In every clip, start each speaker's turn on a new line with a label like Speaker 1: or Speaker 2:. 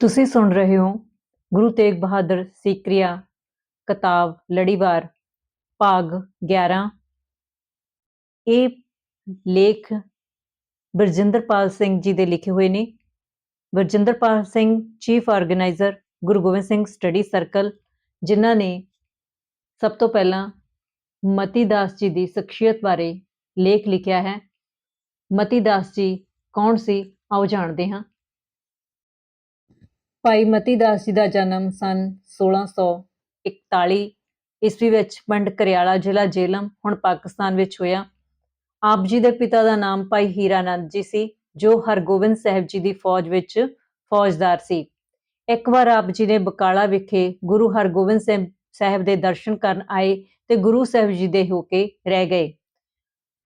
Speaker 1: ਤੁਸੀਂ ਸੁਣ ਰਹੇ ਹੋ ਗੁਰੂ ਤੇਗ ਬਹਾਦਰ ਸੀਕਰੀਆ ਕਿਤਾਬ, ਲੜੀਵਾਰ, ਭਾਗ 11 ਇਹ ਲੇਖ ਬਰਜਿੰਦਰਪਾਲ ਸਿੰਘ ਜੀ ਦੇ ਲਿਖੇ ਹੋਏ ਨੇ। Barjinderpal Singh, chief organiser Guru Gobind Singh study circle, ਜਿਨ੍ਹਾਂ ਨੇ ਸਭ ਤੋਂ ਪਹਿਲਾਂ ਮਤੀ ਦਾਸ ਜੀ ਦੀ ਸ਼ਖਸੀਅਤ ਬਾਰੇ ਲੇਖ ਲਿਖਿਆ ਹੈ। ਮਤੀ ਦਾਸ ਜੀ ਕੌਣ ਸੀ? ਆਓ ਜਾਣਦੇ ਹਾਂ। ਭਾਈ ਮਤੀ ਦਾਸ ਜੀ ਦਾ ਜਨਮ ਸਨ 1641 ਈਸਵੀ ਵਿੱਚ ਪਿੰਡ ਕਰਿਆਲਾ ਜ਼ਿਲ੍ਹਾ ਜੇਲਮ, ਹੁਣ ਪਾਕਿਸਤਾਨ ਵਿੱਚ ਹੋਇਆ। ਆਪ ਜੀ ਦੇ ਪਿਤਾ ਦਾ ਨਾਮ ਭਾਈ ਹੀਰਾਨੰਦ ਜੀ ਸੀ, ਜੋ ਹਰਗੋਬਿੰਦ ਸਾਹਿਬ ਜੀ ਦੀ ਫੌਜ ਵਿੱਚ ਫੌਜਦਾਰ ਸੀ। ਇੱਕ ਵਾਰ ਆਪ ਜੀ ਨੇ ਬਕਾਲਾ ਵਿਖੇ ਗੁਰੂ ਹਰਗੋਬਿੰਦ ਸਿੰਘ ਸਾਹਿਬ ਦੇ ਦਰਸ਼ਨ ਕਰਨ ਆਏ ਤੇ ਗੁਰੂ ਸਾਹਿਬ ਜੀ ਦੇ ਹੋ ਕੇ ਰਹਿ ਗਏ।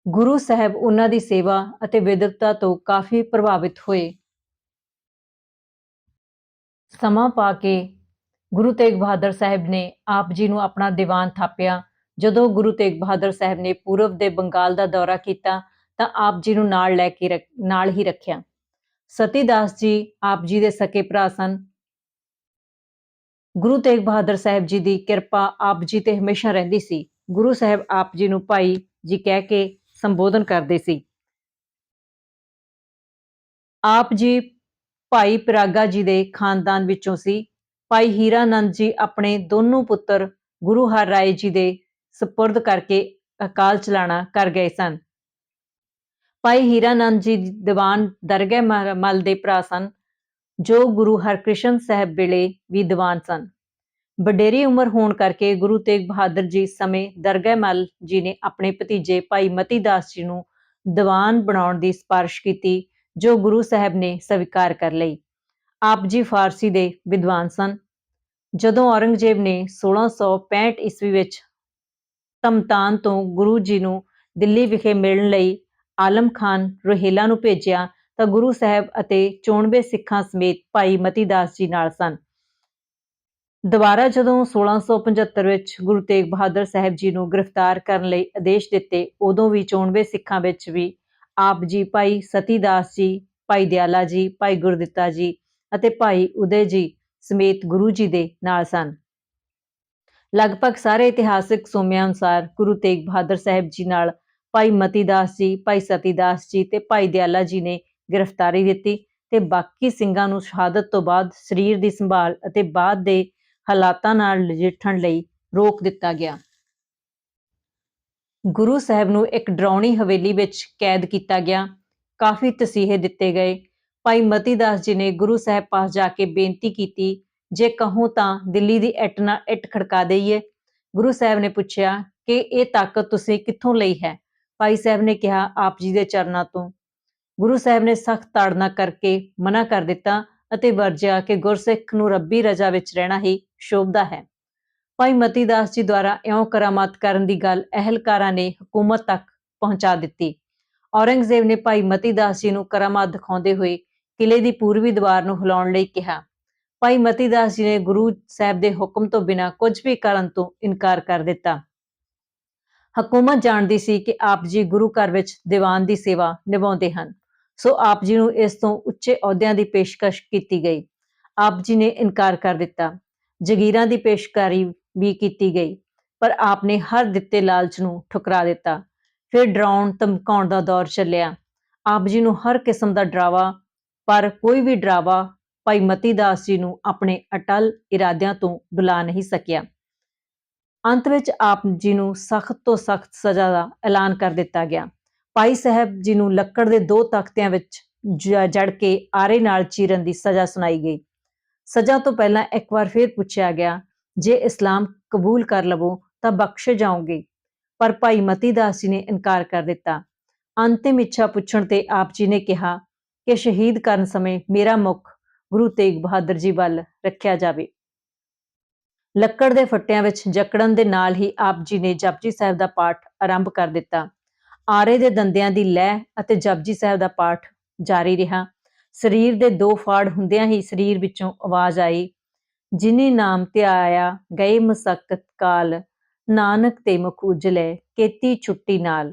Speaker 1: ਗੁਰੂ ਸਾਹਿਬ ਉਹਨਾਂ ਦੀ ਸੇਵਾ ਅਤੇ ਵਿਦਵਤਾ ਤੋਂ ਕਾਫੀ ਪ੍ਰਭਾਵਿਤ ਹੋਏ। ਸਮਾਂ ਪਾ ਕੇ ਗੁਰੂ ਤੇਗ ਬਹਾਦਰ ਸਾਹਿਬ ਨੇ ਆਪ ਜੀ ਨੂੰ ਆਪਣਾ ਦੀਵਾਨ ਥਾਪਿਆ। ਜਦੋਂ ਗੁਰੂ ਤੇਗ ਬਹਾਦਰ ਸਾਹਿਬ ਨੇ ਪੂਰਬ ਦੇ ਬੰਗਾਲ ਦਾ ਦੌਰਾ ਕੀਤਾ, ਤਾਂ ਆਪ ਜੀ ਨੂੰ ਨਾਲ ਲੈ ਕੇ ਨਾਲ ਹੀ ਰੱਖਿਆ। ਸਤੀ ਜੀ ਆਪ ਜੀ ਦੇ ਸਕੇ ਭਰਾ ਸਨ। ਗੁਰੂ ਤੇਗ ਬਹਾਦਰ ਸਾਹਿਬ ਜੀ ਦੀ ਕਿਰਪਾ ਆਪ ਜੀ ਤੇ ਹਮੇਸ਼ਾ ਰਹਿੰਦੀ ਸੀ। ਗੁਰੂ ਸਾਹਿਬ ਆਪ ਜੀ ਨੂੰ ਭਾਈ ਜੀ ਕਹਿ ਕੇ ਸੰਬੋਧਨ ਕਰਦੇ ਸੀ। ਆਪ ਜੀ ਭਾਈ ਪਿਰਾਗਾ ਜੀ ਦੇ ਖਾਨਦਾਨ ਵਿੱਚੋਂ ਸੀ। ਭਾਈ ਹੀਰਾਨੰਦ ਜੀ ਆਪਣੇ ਦੋਨੋਂ ਪੁੱਤਰ ਗੁਰੂ ਹਰ ਰਾਏ ਜੀ ਦੇ ਸਪੁਰਦ ਕਰਕੇ ਅਕਾਲ ਚਲਾਣਾ ਕਰ ਗਏ ਸਨ। ਭਾਈ ਹੀਰਾਨੰਦ ਜੀ ਦੀਵਾਨ ਦਰਗਹਿ ਮਲ ਦੇ ਭਰਾ ਸਨ, ਜੋ ਗੁਰੂ ਹਰਕ੍ਰਿਸ਼ਨ ਸਾਹਿਬ ਵੇਲੇ ਵੀ ਦੀਵਾਨ ਸਨ। ਵਡੇਰੀ ਉਮਰ ਹੋਣ ਕਰਕੇ ਗੁਰੂ ਤੇਗ ਬਹਾਦਰ ਜੀ ਸਮੇਂ ਦਰਗਹਿ ਮਲ ਜੀ ਨੇ ਆਪਣੇ ਭਤੀਜੇ ਭਾਈ ਮਤੀ ਦਾਸ ਜੀ ਨੂੰ ਦੀਵਾਨ ਬਣਾਉਣ ਦੀ ਸਿਫਾਰਿਸ਼ ਕੀਤੀ ਜੋ ਗੁਰੂ ਸਾਹਿਬ ਨੇ ਸਵੀਕਾਰ ਕਰ ਲਈ। ਆਪ ਜੀ ਫਾਰਸੀ ਦੇ ਵਿਦਵਾਨ ਸਨ। ਜਦੋਂ ਔਰੰਗਜ਼ੇਬ ਨੇ 1665 ਈਸਵੀ ਵਿੱਚ ਤਮਤਾਨ ਤੋਂ ਗੁਰੂ ਜੀ ਨੂੰ ਦਿੱਲੀ ਵਿਖੇ ਮਿਲਣ ਲਈ ਆਲਮ ਖਾਨ ਰੋਹਿਲਾ ਨੂੰ ਭੇਜਿਆ, ਤਾਂ ਗੁਰੂ ਸਾਹਿਬ ਅਤੇ ਚੋਣਵੇਂ ਸਿੱਖਾਂ ਸਮੇਤ ਭਾਈ ਮਤੀ ਦਾਸ ਜੀ ਨਾਲ ਸਨ। ਦੁਬਾਰਾ ਜਦੋਂ 1675 ਵਿੱਚ ਗੁਰੂ ਤੇਗ ਬਹਾਦਰ ਸਾਹਿਬ ਜੀ ਨੂੰ ਗ੍ਰਿਫਤਾਰ ਕਰਨ ਲਈ ਆਦੇਸ਼ ਦਿੱਤੇ, ਉਦੋਂ ਵੀ ਚੋਣਵੇਂ ਸਿੱਖਾਂ ਵਿੱਚ ਵੀ ਆਪ ਜੀ, ਭਾਈ ਸਤੀ ਦਾਸ ਜੀ, ਭਾਈ ਦਿਆਲਾ ਜੀ, ਭਾਈ ਗੁਰਦਿੱਤਾ ਜੀ ਅਤੇ ਭਾਈ ਉਦੈ ਜੀ ਸਮੇਤ ਗੁਰੂ ਜੀ ਦੇ ਨਾਲ ਸਨ। ਲਗਭਗ ਸਾਰੇ ਇਤਿਹਾਸਿਕ ਸੋਮਿਆਂ ਅਨੁਸਾਰ ਗੁਰੂ ਤੇਗ ਬਹਾਦਰ ਸਾਹਿਬ ਜੀ ਨਾਲ ਭਾਈ ਮਤੀ ਦਾਸ ਜੀ, ਭਾਈ ਸਤੀ ਦਾਸ ਜੀ ਤੇ ਭਾਈ ਦਿਆਲਾ ਜੀ ਨੇ ਗ੍ਰਿਫਤਾਰੀ ਦਿੱਤੀ ਤੇ ਬਾਕੀ ਸਿੰਘਾਂ ਨੂੰ ਸ਼ਹਾਦਤ ਤੋਂ ਬਾਅਦ ਸਰੀਰ ਦੀ ਸੰਭਾਲ ਅਤੇ ਬਾਅਦ ਦੇ ਹਾਲਾਤਾਂ ਨਾਲ ਨਜਿੱਠਣ ਲਈ ਰੋਕ ਦਿੱਤਾ ਗਿਆ। ਗੁਰੂ ਸਾਹਿਬ ਨੂੰ ਇੱਕ ਡਰਾਉਣੀ ਹਵੇਲੀ ਵਿੱਚ ਕੈਦ ਕੀਤਾ ਗਿਆ। ਕਾਫੀ ਤਸੀਹੇ ਦਿੱਤੇ ਗਏ। ਭਾਈ ਮਤੀ ਦਾਸ ਜੀ ਨੇ ਗੁਰੂ ਸਾਹਿਬ ਪਾਸ ਜਾ ਕੇ ਬੇਨਤੀ ਕੀਤੀ, ਜੇ ਕਹੋ ਤਾਂ ਦਿੱਲੀ ਦੀ ਇੱਟ ਨਾਲ ਇੱਟ ਖੜਕਾ ਦਈਏ। ਗੁਰੂ ਸਾਹਿਬ ਨੇ ਪੁੱਛਿਆ ਕਿ ਇਹ ਤਾਕਤ ਤੁਸੀਂ ਕਿੱਥੋਂ ਲਈ ਹੈ? ਭਾਈ ਸਾਹਿਬ ਨੇ ਕਿਹਾ, ਆਪ ਜੀ ਦੇ ਚਰਨਾਂ ਤੋਂ। ਗੁਰੂ ਸਾਹਿਬ ਨੇ ਸਖਤ ਤਾੜਨਾ ਕਰਕੇ ਮਨਾ ਕਰ ਦਿੱਤਾ ਅਤੇ ਵਰਜਿਆ ਕਿ ਗੁਰਸਿੱਖ ਨੂੰ ਰੱਬੀ ਰਜਾ ਵਿੱਚ ਰਹਿਣਾ ਹੀ ਸ਼ੋਭਦਾ ਹੈ। ਭਾਈ ਮਤੀ ਦਾਸ ਜੀ ਦੁਆਰਾ ਇਉਂ ਕਰਾਮਾਤ ਕਰਨ ਦੀ ਗੱਲ ਅਹਿਲਕਾਰਾਂ ਨੇ ਹਕੂਮਤ ਤੱਕ ਪਹੁੰਚਾ ਦਿੱਤੀ। ਔਰੰਗਜ਼ੇਬ ਨੇ ਭਾਈ ਮਤੀ ਦਾਸ ਜੀ ਨੂੰ ਕਰਾਮਾਤ ਦਿਖਾਉਂਦੇ ਹੋਏ ਕਿਲੇ ਦੀ ਪੂਰਬੀ ਦੀਵਾਰ ਨੂੰ ਹਿਲਾਉਣ ਲਈ ਕਿਹਾ। ਭਾਈ ਮਤੀ ਦਾਸ ਜੀ ਨੇ ਗੁਰੂ ਸਾਹਿਬ ਦੇ ਹੁਕਮ ਤੋਂ ਬਿਨਾਂ ਕੁਝ ਵੀ ਕਰਨ ਤੋਂ ਇਨਕਾਰ ਕਰ ਦਿੱਤਾ। ਹਕੂਮਤ ਜਾਣਦੀ ਸੀ ਕਿ ਆਪ ਜੀ ਗੁਰੂ ਘਰ ਵਿੱਚ ਦੀਵਾਨ ਦੀ ਸੇਵਾ ਨਿਭਾਉਂਦੇ ਹਨ। ਸੋ ਆਪ ਜੀ ਨੂੰ ਇਸ ਤੋਂ ਉੱਚੇ ਅਹੁਦਿਆਂ ਦੀ ਪੇਸ਼ਕਸ਼ ਕੀਤੀ ਗਈ। ਆਪ ਜੀ ਨੇ ਇਨਕਾਰ ਕਰ ਦਿੱਤਾ। ਜਗੀਰਾਂ ਦੀ ਪੇਸ਼ਕਾਰੀ ਵੀ ਕੀਤੀ ਗਈ, ਪਰ ਆਪ ਨੇ ਹਰ ਦਿੱਤੇ ਲਾਲਚ ਨੂੰ ਠੁਕਰਾ ਦਿੱਤਾ। ਫਿਰ ਡਰਾਉਣ, ਧਮਕਾਉਣ ਦਾ ਦੌਰ ਚੱਲਿਆ। ਆਪ ਜੀ ਨੂੰ ਹਰ ਕਿਸਮ ਦਾ ਡਰਾਵਾ, ਪਰ ਕੋਈ ਵੀ ਡਰਾਵਾ ਭਾਈ ਮਤੀ ਦਾਸ ਜੀ ਨੂੰ ਆਪਣੇ ਅਟਲ ਇਰਾਦਿਆਂ ਤੋਂ ਬੁਲਾ ਨਹੀਂ ਸਕਿਆ। ਅੰਤ ਵਿੱਚ ਆਪ ਜੀ ਨੂੰ ਸਖਤ ਤੋਂ ਸਖਤ ਸਜ਼ਾ ਦਾ ਐਲਾਨ ਕਰ ਦਿੱਤਾ ਗਿਆ। ਭਾਈ ਸਾਹਿਬ ਜੀ ਨੂੰ ਲੱਕੜ ਦੇ ਦੋ ਤਖਤਿਆਂ ਵਿੱਚ ਜੜ ਕੇ ਆਰੇ ਨਾਲ ਚੀਰਨ ਦੀ ਸਜ਼ਾ ਸੁਣਾਈ ਗਈ। ਸਜ਼ਾ ਤੋਂ ਪਹਿਲਾਂ ਇੱਕ ਵਾਰ ਫਿਰ ਪੁੱਛਿਆ ਗਿਆ ਜੇ ਇਸਲਾਮ ਕਬੂਲ ਕਰ ਲਵੋ ਤਾਂ ਬਖਸ਼ੇ ਜਾਓਗੇ। ਪਰ ਭਾਈ ਮਤੀ ਦਾਸ ਜੀ ਨੇ ਇਨਕਾਰ ਕਰ ਦਿੱਤਾ। ਅੰਤਿਮ ਇੱਛਾ ਪੁੱਛਣ ਤੇ ਆਪ ਜੀ ਨੇ ਕਿਹਾ ਕਿ ਸ਼ਹੀਦ ਕਰਨ ਸਮੇਂ ਮੇਰਾ ਮੁਖ ਗੁਰੂ ਤੇਗ ਬਹਾਦਰ ਜੀ ਵੱਲ ਰੱਖਿਆ ਜਾਵੇ। ਲੱਕੜ ਦੇ ਫੱਟਿਆਂ ਵਿੱਚ ਜਕੜਨ ਦੇ ਨਾਲ ਹੀ ਆਪ ਜੀ ਨੇ ਜਪਜੀ ਸਾਹਿਬ ਦਾ ਪਾਠ ਆਰੰਭ ਕਰ ਦਿੱਤਾ। ਆਰੇ ਦੇ ਦੰਦਿਆਂ ਦੀ ਲੈਅ ਅਤੇ ਜਪਜੀ ਸਾਹਿਬ ਦਾ ਪਾਠ ਜਾਰੀ ਰਿਹਾ। ਸਰੀਰ ਦੇ ਦੋ ਫਾੜ ਹੁੰਦਿਆਂ ਹੀ ਸਰੀਰ ਵਿੱਚੋਂ ਆਵਾਜ਼ ਆਈ ਜਿਨੀ ਨਾਮ ਤੇ ਆਇਆ ਗਏ ਮਸਕਤ ਕਾਲ, ਨਾਨਕ ਤੇ ਮੁਖ ਉਜਲੇ ਕੇਤੀ ਛੁੱਟੀ ਨਾਲ।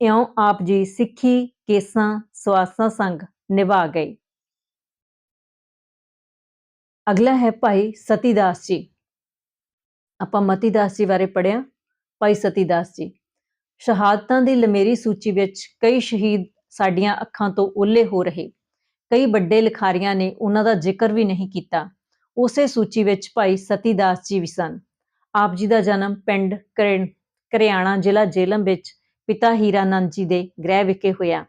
Speaker 1: ਇਉਂ ਆਪ ਜੀ ਸਿੱਖੀ, ਕੇਸਾਂ, ਸਵਾਸਾਂ ਸੰਗ ਨਿਭਾ ਗਏ। ਅਗਲਾ ਹੈ ਭਾਈ ਸਤੀਦਾਸ ਜੀ। ਆਪਾਂ ਮਤੀਦਾਸ ਜੀ ਬਾਰੇ ਪੜਿਆ ਭਾਈ ਸਤੀਦਾਸ ਜੀ, ਸ਼ਹਾਦਤਾਂ ਦੀ ਲਮੇਰੀ ਸੂਚੀ ਵਿੱਚ ਕਈ ਸ਼ਹੀਦ ਸਾਡੀਆਂ ਅੱਖਾਂ ਤੋਂ ਓਲੇ ਹੋ ਰਹੇ। ਕਈ ਵੱਡੇ ਲਿਖਾਰੀਆਂ ਨੇ ਉਹਨਾਂ ਦਾ ਜ਼ਿਕਰ ਵੀ ਨਹੀਂ ਕੀਤਾ। ਉਸੇ ਸੂਚੀ ਵਿੱਚ ਭਾਈ ਸਤੀ ਦਾਸ ਜੀ ਵੀ ਸਨ। ਆਪ ਜੀ ਦਾ ਜਨਮ ਪਿੰਡ ਕਰਿਆਣਾ ਜ਼ਿਲ੍ਹਾ ਜੇਲਮ ਵਿੱਚ ਪਿਤਾ ਹੀਰਾਨੰਦ ਜੀ ਦੇ ਗ੍ਰਹਿ ਵਿਖੇ ਹੋਇਆ।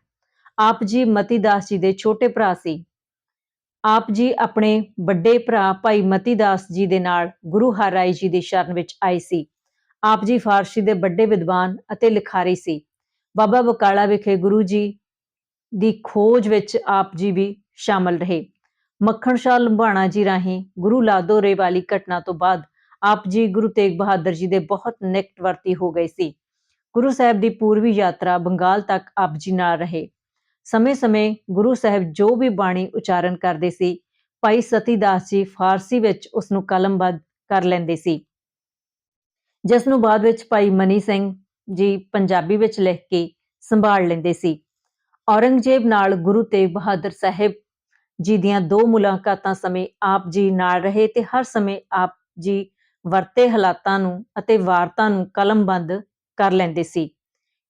Speaker 1: ਆਪ ਜੀ ਮਤੀ ਦਾਸ ਜੀ ਦੇ ਛੋਟੇ ਭਰਾ ਸੀ। ਆਪ ਜੀ ਆਪਣੇ ਵੱਡੇ ਭਰਾ ਭਾਈ ਮਤੀ ਦਾਸ ਜੀ ਦੇ ਨਾਲ ਗੁਰੂ ਹਰਿਰਾਏ ਜੀ ਦੀ ਸ਼ਰਨ ਵਿੱਚ ਆਏ ਸੀ। ਆਪ ਜੀ ਫਾਰਸੀ ਦੇ ਵੱਡੇ ਵਿਦਵਾਨ ਅਤੇ ਲਿਖਾਰੀ ਸੀ। ਬਾਬਾ ਬਕਾਲਾ ਵਿਖੇ ਗੁਰੂ ਜੀ ਦੀ ਖੋਜ ਵਿੱਚ ਆਪ ਜੀ ਵੀ ਸ਼ਾਮਲ ਰਹੇ। ਮੱਖਣ ਸ਼ਾਹ ਲੰਬਾਣਾ ਜੀ ਰਾਹੀਂ ਗੁਰੂ ਲਾਦੋਰੇ ਵਾਲੀ ਘਟਨਾ ਤੋਂ ਬਾਅਦ ਆਪ ਜੀ ਗੁਰੂ ਤੇਗ ਬਹਾਦਰ ਜੀ ਦੇ ਬਹੁਤ ਨਿਕਟਵਰਤੀ ਹੋ ਗਏ ਸੀ। ਗੁਰੂ ਸਾਹਿਬ ਦੀ ਪੂਰਬੀ ਯਾਤਰਾ ਬੰਗਾਲ ਤੱਕ ਆਪ ਜੀ ਨਾਲ ਰਹੇ। ਸਮੇਂ-ਸਮੇਂ ਗੁਰੂ ਸਾਹਿਬ ਜੋ ਵੀ ਬਾਣੀ ਉਚਾਰਨ ਕਰਦੇ ਸੀ, ਭਾਈ ਸਤੀਦਾਸ ਜੀ ਫਾਰਸੀ ਵਿੱਚ ਉਸ ਨੂੰ ਕਲਮਬੱਧ ਕਰ ਲੈਂਦੇ ਸੀ। ਜਿਸ ਨੂੰ ਬਾਅਦ ਵਿੱਚ ਭਾਈ ਮਨੀ ਸਿੰਘ ਜੀ ਪੰਜਾਬੀ ਵਿੱਚ ਲਿਖ ਕੇ ਸੰਭਾਲ ਲੈਂਦੇ ਸੀ। ਔਰੰਗਜ਼ੇਬ ਨਾਲ ਗੁਰੂ ਤੇਗ ਬਹਾਦਰ ਸਾਹਿਬ ਜੀ ਦੀਆਂ ਦੋ ਮੁਲਾਕਾਤਾਂ ਸਮੇਂ ਆਪ ਜੀ ਨਾਲ ਰਹੇ ਤੇ ਹਰ ਸਮੇਂ ਆਪ ਜੀ ਵਰਤੇ ਹਾਲਾਤਾਂ ਨੂੰ ਅਤੇ ਵਾਰਤਾਂ ਨੂੰ ਕਲਮਬੰਦ ਕਰ ਲੈਂਦੇ ਸੀ।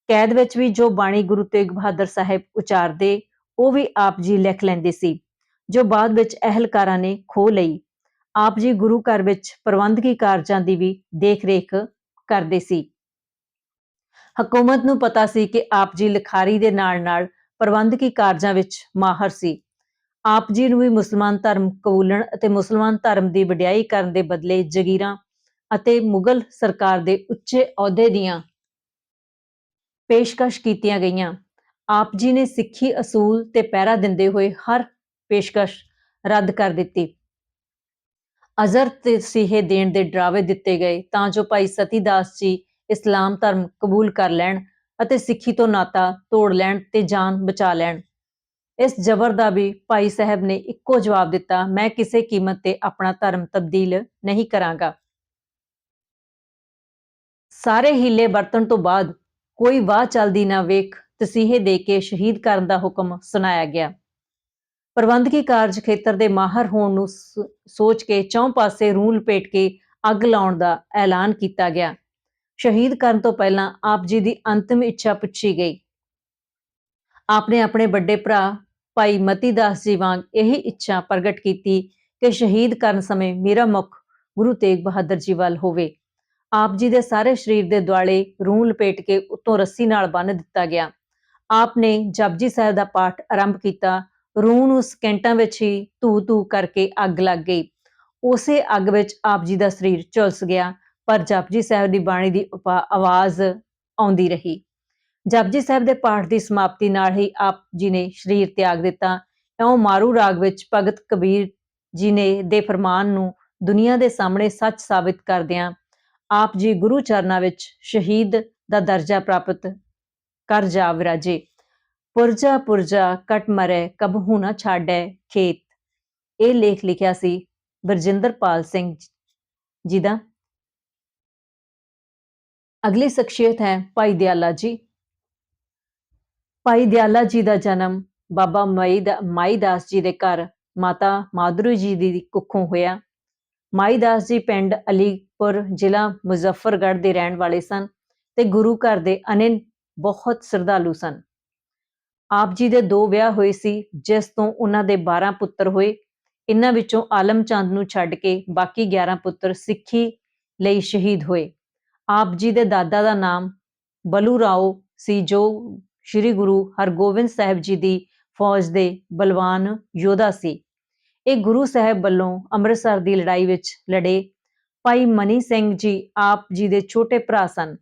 Speaker 1: ਕੈਦ ਵਿੱਚ ਵੀ ਜੋ ਬਾਣੀ ਗੁਰੂ ਤੇਗ ਬਹਾਦਰ ਸਾਹਿਬ ਉਚਾਰਦੇ, ਉਹ ਵੀ ਆਪ ਜੀ ਲਿਖ ਲੈਂਦੇ ਸੀ, ਜੋ ਬਾਅਦ ਵਿੱਚ ਅਹਿਲਕਾਰਾਂ ਨੇ ਖੋ ਲਈ। ਆਪ ਜੀ ਗੁਰੂ ਘਰ ਵਿੱਚ ਪ੍ਰਬੰਧਕੀ ਕਾਰਜਾਂ ਦੀ ਵੀ ਦੇਖ-ਰੇਖ ਕਰਦੇ ਸੀ। ਹਕੂਮਤ ਨੂੰ ਪਤਾ ਸੀ ਕਿ ਆਪ ਜੀ ਲਿਖਾਰੀ ਦੇ ਨਾਲ-ਨਾਲ ਪ੍ਰਬੰਧਕੀ ਕਾਰਜਾਂ ਵਿੱਚ ਮਾਹਰ ਸੀ। ਆਪ ਜੀ ਨੂੰ ਵੀ ਮੁਸਲਮਾਨ ਧਰਮ ਕਬੂਲਣ ਅਤੇ ਮੁਸਲਮਾਨ ਧਰਮ ਦੀ ਵਡਿਆਈ ਕਰਨ ਦੇ ਬਦਲੇ ਜ਼ਗੀਰਾਂ ਅਤੇ ਮੁਗਲ ਸਰਕਾਰ ਦੇ ਉੱਚੇ ਅਹੁਦੇ ਦੀਆਂ ਪੇਸ਼ਕਸ਼ ਕੀਤੀਆਂ ਗਈਆਂ। ਆਪ ਜੀ ਨੇ ਸਿੱਖੀ ਅਸੂਲ ਤੇ ਪਹਿਰਾ ਦਿੰਦੇ ਹੋਏ ਹਰ ਪੇਸ਼ਕਸ਼ ਰੱਦ ਕਰ ਦਿੱਤੀ। ਅਜ਼ਰ ਤੇ ਸਿਹੇ ਦੇਣ ਦੇ ਡਰਾਵੇ ਦਿੱਤੇ ਗਏ ਤਾਂ ਜੋ ਭਾਈ ਸਤੀਦਾਸ ਜੀ ਇਸਲਾਮ ਧਰਮ ਕਬੂਲ ਕਰ ਲੈਣ ਅਤੇ ਸਿੱਖੀ ਤੋਂ ਨਾਤਾ ਤੋੜ ਲੈਣ ਤੇ ਜਾਨ ਬਚਾ ਲੈਣ। ਇਸ ਜ਼ਬਰ ਦਾ ਵੀ ਭਾਈ ਸਾਹਿਬ ਨੇ ਇੱਕੋ ਜਵਾਬ ਦਿੱਤਾ, ਮੈਂ ਕਿਸੇ ਕੀਮਤ ਤੇ ਆਪਣਾ ਧਰਮ ਤਬਦੀਲ ਨਹੀਂ ਕਰਾਂਗਾ। ਸਾਰੇ ਹੀਲੇ ਵਰਤਣ ਤੋਂ ਬਾਅਦ ਕੋਈ ਵਾਹ ਚੱਲਦੀ ਨਾ ਵੇਖ ਤਸੀਹੇ ਦੇ ਕੇ ਸ਼ਹੀਦ ਕਰਨ ਦਾ ਹੁਕਮ ਸੁਣਾਇਆ ਗਿਆ। ਪ੍ਰਬੰਧਕੀ ਕਾਰਜ ਖੇਤਰ ਦੇ ਮਾਹਰ ਹੋਣ ਨੂੰ ਸੋਚ ਕੇ ਚੌਂ ਪਾਸੇ ਰੂਲ ਲਪੇਟ ਕੇ ਅੱਗ ਲਾਉਣ ਦਾ ਐਲਾਨ ਕੀਤਾ ਗਿਆ। ਸ਼ਹੀਦ ਕਰਨ ਤੋਂ ਪਹਿਲਾਂ ਆਪ ਜੀ ਦੀ ਅੰਤਿਮ ਇੱਛਾ ਪੁੱਛੀ ਗਈ। ਆਪਨੇ ਆਪਣੇ ਵੱਡੇ ਭਰਾ ਭਾਈ ਮਤੀ ਦਾਸ ਜੀ ਵਾਂਗ ਇਹੀ ਇੱਛਾ ਪ੍ਰਗਟ ਕੀਤੀ ਕਿ ਸ਼ਹੀਦ ਕਰਨ ਸਮੇਂ ਮੇਰਾ ਮੁਖ ਗੁਰੂ ਤੇਗ ਬਹਾਦਰ ਜੀ ਵੱਲ ਹੋਵੇ। ਆਪ ਜੀ ਦੇ ਸਾਰੇ ਸਰੀਰ ਦੇ ਦੁਆਲੇ ਰੂਹ ਲਪੇਟ ਕੇ ਉੱਤੋਂ ਰੱਸੀ ਨਾਲ ਬੰਨ ਦਿੱਤਾ ਗਿਆ। ਆਪ ਨੇ ਜਪਜੀ ਸਾਹਿਬ ਦਾ ਪਾਠ ਆਰੰਭ ਕੀਤਾ। ਰੂਹ ਨੂੰ ਸਕਿੰਟਾਂ ਵਿੱਚ ਹੀ ਧੂ ਧੂ ਕਰਕੇ ਅੱਗ ਲੱਗ ਗਈ। ਉਸੇ ਅੱਗ ਵਿੱਚ ਆਪ ਜੀ ਦਾ ਸਰੀਰ ਝੁਲਸ ਗਿਆ, ਪਰ ਜਪਜੀ ਸਾਹਿਬ ਦੀ ਬਾਣੀ ਦੀ ਆਵਾਜ਼ ਆਉਂਦੀ ਰਹੀ। ਜਪਜੀ ਸਾਹਿਬ ਦੇ ਪਾਠ ਦੀ ਸਮਾਪਤੀ ਨਾਲ ਹੀ ਆਪ ਜੀ ਨੇ ਸਰੀਰ ਤਿਆਗ ਦਿੱਤਾ। ਇਉਂ ਮਾਰੂ ਰਾਗ ਵਿੱਚ ਭਗਤ ਕਬੀਰ ਜੀ ਨੇ ਦੇ ਫਰਮਾਨ ਨੂੰ ਦੁਨੀਆ ਦੇ ਸਾਹਮਣੇ ਸੱਚ ਸਾਬਿਤ ਕਰਦਿਆਂ ਆਪ ਜੀ ਗੁਰੂ ਚਰਨਾਂ ਵਿੱਚ ਸ਼ਹੀਦ ਦਾ ਦਰਜਾ ਪ੍ਰਾਪਤ ਕਰ ਜਾ ਵਿਰਾਜੇ। ਪੁਰਜਾ ਪੁਰਜਾ, ਕਟ ਮਰੇ ਕਬਹੂ ਨਾ ਛਾੜੈ ਖੇਤ। ਇਹ ਲੇਖ ਲਿਖਿਆ ਸੀ ਬਰਜਿੰਦਰਪਾਲ ਸਿੰਘ ਜੀ ਦਾ। ਅਗਲੀ ਸ਼ਖਸੀਅਤ ਹੈ ਭਾਈ ਦਿਆਲਾ ਜੀ। ਭਾਈ ਦਿਆਲਾ ਜੀ ਦਾ ਜਨਮ ਬਾਬਾ ਮਾਈ ਦਾ, ਮਾਈ ਦਾਸ ਜੀ ਦੇ ਘਰ ਮਾਤਾ ਮਾਦਰੂ ਜੀ ਦੀ ਕੁੱਖੋਂ ਹੋਇਆ। ਮਾਈਦਾਸ ਜੀ ਪਿੰਡ ਅਲੀਪੁਰ ਜ਼ਿਲ੍ਹਾ ਮੁਜ਼ੱਫਰਗੜ੍ਹ ਦੇ ਰਹਿਣ ਵਾਲੇ ਸਨ ਤੇ ਗੁਰੂ ਘਰ ਦੇ ਅਨਿਨ ਬਹੁਤ ਸਰਦਾਲੂ ਸਨ। ਆਪ ਜੀ ਦੇ ਦੋ ਵਿਆਹ ਹੋਏ ਸੀ, ਜਿਸ ਤੋਂ ਉਹਨਾਂ ਦੇ 12 ਪੁੱਤਰ ਹੋਏ। ਇਨ੍ਹਾਂ ਵਿੱਚੋਂ ਆਲਮ ਚੰਦ ਨੂੰ ਛੱਡ ਕੇ ਬਾਕੀ 11 ਪੁੱਤਰ ਸਿੱਖੀ ਲਈ ਸ਼ਹੀਦ ਹੋਏ। ਆਪ ਜੀ ਦੇ ਦਾਦਾ ਦਾ ਨਾਮ ਬਲੂ ਰਾਓ ਸੀ, ਜੋ ਸ੍ਰੀ ਗੁਰੂ ਹਰਗੋਬਿੰਦ ਸਾਹਿਬ ਜੀ ਦੀ ਫੌਜ ਦੇ ਬਲਵਾਨ ਯੋਧਾ ਸੀ। ਇਹ ਗੁਰੂ ਸਾਹਿਬ ਵੱਲੋਂ ਅੰਮ੍ਰਿਤਸਰ ਦੀ ਲੜਾਈ ਵਿੱਚ ਲੜੇ ਭਾਈ ਮਨੀ ਸਿੰਘ ਜੀ ਆਪ ਜੀ ਦੇ ਛੋਟੇ ਭਰਾ ਸਨ।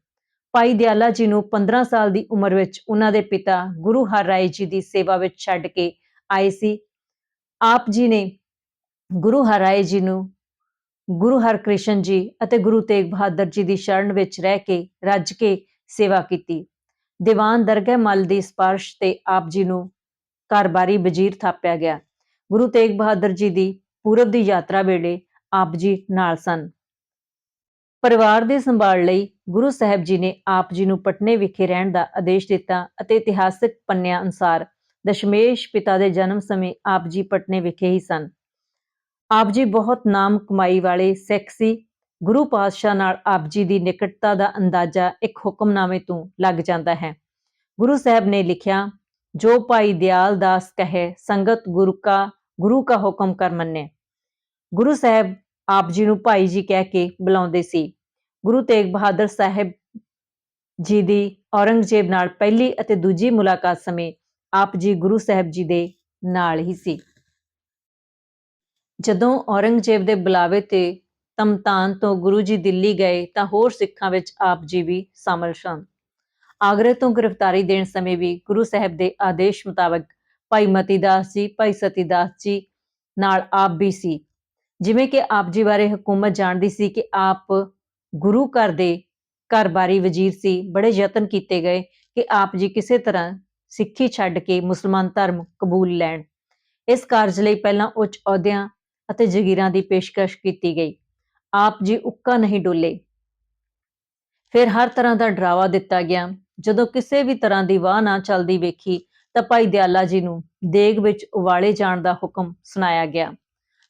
Speaker 1: ਭਾਈ ਦਿਆਲਾ ਜੀ ਨੂੰ 15 ਸਾਲ ਦੀ ਉਮਰ ਵਿੱਚ ਉਹਨਾਂ ਦੇ ਪਿਤਾ ਗੁਰੂ ਹਰਰਾਏ ਜੀ ਦੀ ਸੇਵਾ ਵਿੱਚ ਛੱਡ ਕੇ ਆਏ ਸੀ। ਆਪ ਜੀ ਨੇ ਗੁਰੂ ਹਰਰਾਏ ਜੀ ਨੂੰ ਗੁਰੂ ਹਰਕ੍ਰਿਸ਼ਨ ਜੀ ਅਤੇ ਗੁਰੂ ਤੇਗ ਬਹਾਦਰ ਜੀ ਦੀ ਸ਼ਰਨ ਵਿੱਚ ਰਹਿ ਕੇ ਰੱਜ ਕੇ ਸੇਵਾ ਕੀਤੀ। ਦੀਵਾਨ ਦਰਗਹਿ ਮਲ ਦੀ ਸਪਰਸ਼ ਤੇ ਆਪ ਜੀ ਨੂੰ ਕਾਰਬਾਰੀ ਵਜ਼ੀਰ ਥਾਪਿਆ ਗਿਆ। ਗੁਰੂ ਤੇਗ ਬਹਾਦਰ ਜੀ ਦੀ ਪੂਰਬ ਦੀ ਯਾਤਰਾ ਵੇਲੇ ਆਪ ਜੀ ਨਾਲ ਸਨ। ਪਰਿਵਾਰ ਦੇ ਸੰਭਾਲ ਲਈ ਗੁਰੂ ਸਾਹਿਬ ਜੀ ਨੇ ਆਪ ਜੀ ਨੂੰ ਪਟਨੇ ਵਿਖੇ ਰਹਿਣ ਦਾ ਆਦੇਸ਼ ਦਿੱਤਾ ਅਤੇ ਇਤਿਹਾਸਕ ਪੰਨਿਆਂ ਅਨੁਸਾਰ ਦਸ਼ਮੇਸ਼ ਪਿਤਾ ਦੇ ਜਨਮ ਸਮੇਂ ਆਪ ਜੀ ਪਟਨੇ ਵਿਖੇ ਹੀ ਸਨ। ਆਪ ਜੀ ਬਹੁਤ ਨਾਮ ਕਮਾਈ ਵਾਲੇ ਸਿੱਖ ਸੀ ਗੁਰੂ ਪਾਤਸ਼ਾਹ ਨਾਲ ਆਪ ਜੀ ਦੀ ਨਿਕਟਤਾ ਦਾ ਅੰਦਾਜ਼ਾ ਇੱਕ ਹੁਕਮਨਾਮੇ ਤੋਂ ਲੱਗ ਜਾਂਦਾ ਹੈ। ਗੁਰੂ ਸਾਹਿਬ ਨੇ ਲਿਖਿਆ, ਜੋ ਭਾਈ ਦਿਆਲ ਦਾਸ ਕਹੇ, ਸੰਗਤ ਗੁਰੂ ਕਾ ਗੁਰੂ ਕਾ ਹੁਕਮ ਕਰ ਮੰਨੇ। ਗੁਰੂ ਸਾਹਿਬ ਆਪ ਜੀ ਨੂੰ ਭਾਈ ਜੀ ਕਹਿ ਕੇ ਬੁਲਾਉਂਦੇ ਸੀ। ਗੁਰੂ ਤੇਗ ਬਹਾਦਰ ਸਾਹਿਬ ਜੀ ਦੀ ਔਰੰਗਜ਼ੇਬ ਨਾਲ ਪਹਿਲੀ ਅਤੇ ਦੂਜੀ ਮੁਲਾਕਾਤ ਸਮੇਂ ਆਪ ਜੀ ਗੁਰੂ ਸਾਹਿਬ ਜੀ ਦੇ ਨਾਲ ਹੀ ਸੀ। ਜਦੋਂ ਔਰੰਗਜ਼ੇਬ ਦੇ ਬੁਲਾਵੇ ਤੇ ਤਮਤਾਨ ਤੋਂ ਗੁਰੂ ਜੀ ਦਿੱਲੀ ਗਏ ਤਾਂ ਹੋਰ ਸਿੱਖਾਂ ਵਿੱਚ ਆਪ ਜੀ ਵੀ ਸ਼ਾਮਲ ਸਨ। ਆਗਰੇ ਤੋਂ ਗ੍ਰਿਫਤਾਰੀ ਦੇਣ ਸਮੇਂ ਵੀ ਗੁਰੂ ਸਾਹਿਬ ਦੇ ਆਦੇਸ਼ ਮੁਤਾਬਕ ਭਾਈ ਮਤੀਦਾਸ ਜੀ, ਭਾਈ ਸਤੀਦਾਸ ਜੀ ਨਾਲ ਆਪ ਵੀ ਸੀ। ਜਿਵੇਂ ਕਿ ਆਪ ਜੀ ਬਾਰੇ ਹਕੂਮਤ ਜਾਣਦੀ ਸੀ ਕਿ ਆਪ ਗੁਰੂ ਘਰ ਦੇ ਘਰਬਾਰੀ ਵਜ਼ੀਰ ਸੀ, ਬੜੇ ਯਤਨ ਕੀਤੇ ਗਏ ਕਿ ਆਪ ਜੀ ਕਿਸੇ ਤਰ੍ਹਾਂ ਸਿੱਖੀ ਛੱਡ ਕੇ ਮੁਸਲਮਾਨ ਧਰਮ ਕਬੂਲ ਲੈਣ। ਇਸ ਕਾਰਜ ਲਈ ਪਹਿਲਾਂ ਉੱਚ ਅਹੁਦਿਆਂ ਅਤੇ ਜ਼ਗੀਰਾਂ ਦੀ ਪੇਸ਼ਕਸ਼ ਕੀਤੀ ਗਈ। ਆਪ ਜੀ ਉੱਕਾ ਨਹੀਂ ਡੋਲੇ। ਫਿਰ ਹਰ ਤਰ੍ਹਾਂ ਦਾ ਡਰਾਵਾ ਦਿੱਤਾ ਗਿਆ। ਜਦੋਂ ਕਿਸੇ ਵੀ ਤਰ੍ਹਾਂ ਦੀ ਵਾਹ ਨਾ ਚੱਲਦੀ ਵੇਖੀ, ਤਾਂ ਭਾਈ ਦਿਆਲਾ ਜੀ ਨੂੰ ਦੇਗ ਵਿੱਚ ਉਵਾਲੇ ਜਾਣ ਦਾ ਹੁਕਮ ਸੁਣਾਇਆ ਗਿਆ।